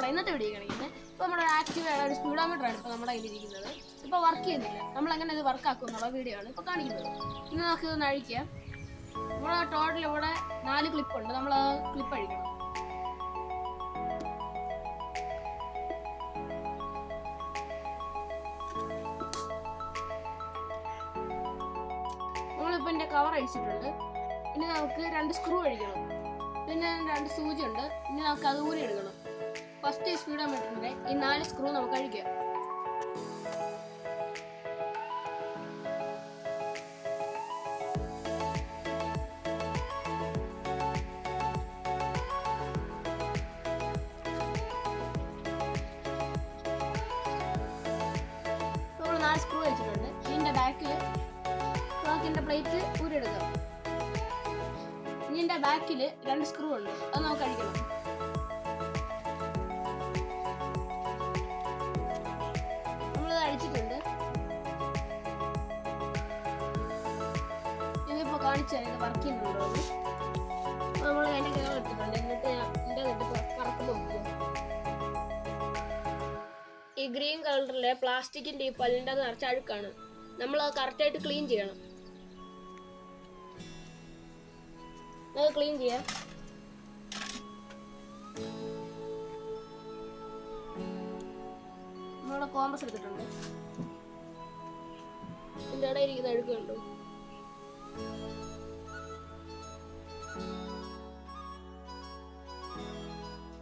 നമ്മുടെ ഇന്നത്തെ വീഡിയോ കാണിക്കുന്നത്. ഇപ്പോൾ നമ്മുടെ ആക്റ്റീവ് ആയ ഒരു സ്പീഡോമീറ്റർ ആണ് ഇപ്പോൾ നമ്മുടെ കയ്യിലിരിക്കുന്നത്. ഇപ്പോൾ വർക്ക് ചെയ്യുന്നില്ല. നമ്മൾ എങ്ങനെ ഇത് വർക്ക് ആക്കും എന്നുള്ള വീഡിയോ ആണ് ഇപ്പോൾ കാണിക്കുന്നത്. ഇന്ന് നമുക്ക് ഇതൊന്ന് അഴിക്കുക നമ്മുടെ ടോട്ടൽ ഇവിടെ നാല് ക്ലിപ്പ് ഉണ്ട്. നമ്മൾ ക്ലിപ്പ് അഴിക്കണം. നമ്മളിപ്പോൾ എന്റെ കവർ അഴിച്ചിട്ടുണ്ട്. ഇനി നമുക്ക് രണ്ട് സ്ക്രൂ അഴിക്കണം. പിന്നെ രണ്ട് സൂചി ഉണ്ട്. ഇനി നമുക്ക് അത് ഊരി എടുക്കണം. ഫസ്റ്റ് സ്പീഡോമീറ്ററിന്റെ ഈ നാല് സ്ക്രൂ നമുക്ക് അഴിക്കാം. നാല് സ്ക്രൂ വെച്ചിട്ടുണ്ട്. ഇതിന്റെ ബാക്കിൽ പ്ലേറ്റ് ബാക്കിൽ രണ്ട് സ്ക്രൂ ഉണ്ട്. അത് നമുക്ക് അഴിക്കണം. കാണിച്ചു തരാം ഇത് വർക്ക് ചെയ്യുന്നുണ്ടോ നമ്മൾ അതിന്റെ കിണർ എടുത്തിട്ടുണ്ട് എന്നിട്ട് ഞാൻ എന്റെ പറക്കു നോക്കും. ഈ ഗ്രീൻ കളറിലെ പ്ലാസ്റ്റിക്കിന്റെ ഈ പല്ലിന്റെ നിറച്ച അഴുക്കാണ്. നമ്മൾ അത് കറക്റ്റായിട്ട് ക്ലീൻ ചെയ്യണം. ക്ലീൻ ചെയ്യാം. കോമ്പസ് എടുത്തിട്ടുണ്ട്. ഇതിന്റെ ഇടയിൽ ഇരിക്കുന്ന അഴുക്ക് കണ്ടു?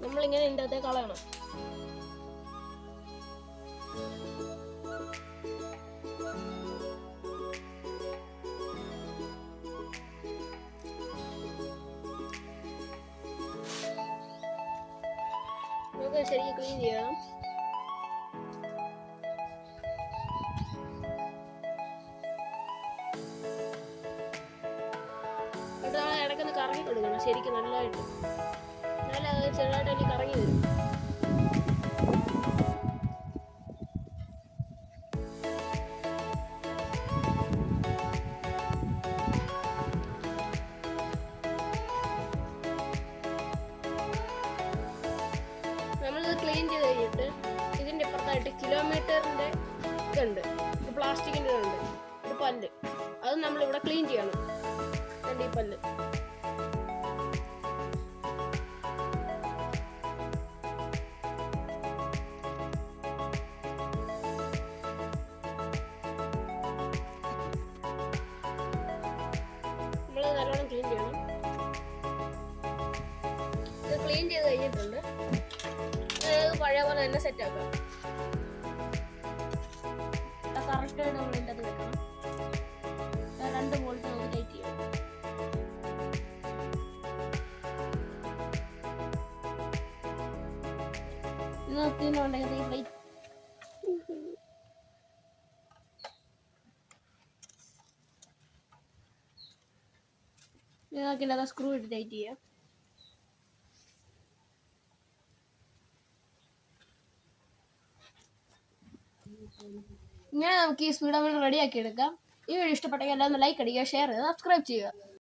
നമ്മളിങ്ങനെ ഇതിന്റെ അകത്തെ കളയണം. നമുക്ക് ശരിക്കും ക്ലീൻ ചെയ്യണം. കറങ്ങി കൊടുക്കണം ശരിക്കും നല്ലതായിട്ട്. നല്ല ചെറുതായിട്ട് അതിൽ കറങ്ങി വരും. നമ്മളിത് ക്ലീൻ ചെയ്ത് കഴിഞ്ഞിട്ട് ഇതിന്റെ ഇപ്പുറത്തായിട്ട് കിലോമീറ്ററിന്റെ ഇതുണ്ട്. പ്ലാസ്റ്റിക്കിന്റെ ഇതുണ്ട്. ഒരു പല്ല്. അത് നമ്മളിവിടെ ക്ലീൻ ചെയ്യണം. രണ്ട് ഈ പല്ല്. തന്നെ സെറ്റ് ആക്കാം. ആ രണ്ട് വോൾട്ട് നമുക്ക് ടൈറ്റ് ചെയ്യാം. സ്ക്രൂ ഇട്ട് ടൈറ്റ് ചെയ്യാം. ഇങ്ങനെ നമുക്ക് ഈ സ്പീഡോമീറ്റർ റെഡിയാക്കി എടുക്കാം. ഈ വീഡിയോ ഇഷ്ടപ്പെട്ടെങ്കിൽ എല്ലാവരും ലൈക്ക് അടിക്കുക ഷെയർ ചെയ്യുക സബ്സ്ക്രൈബ് ചെയ്യുക.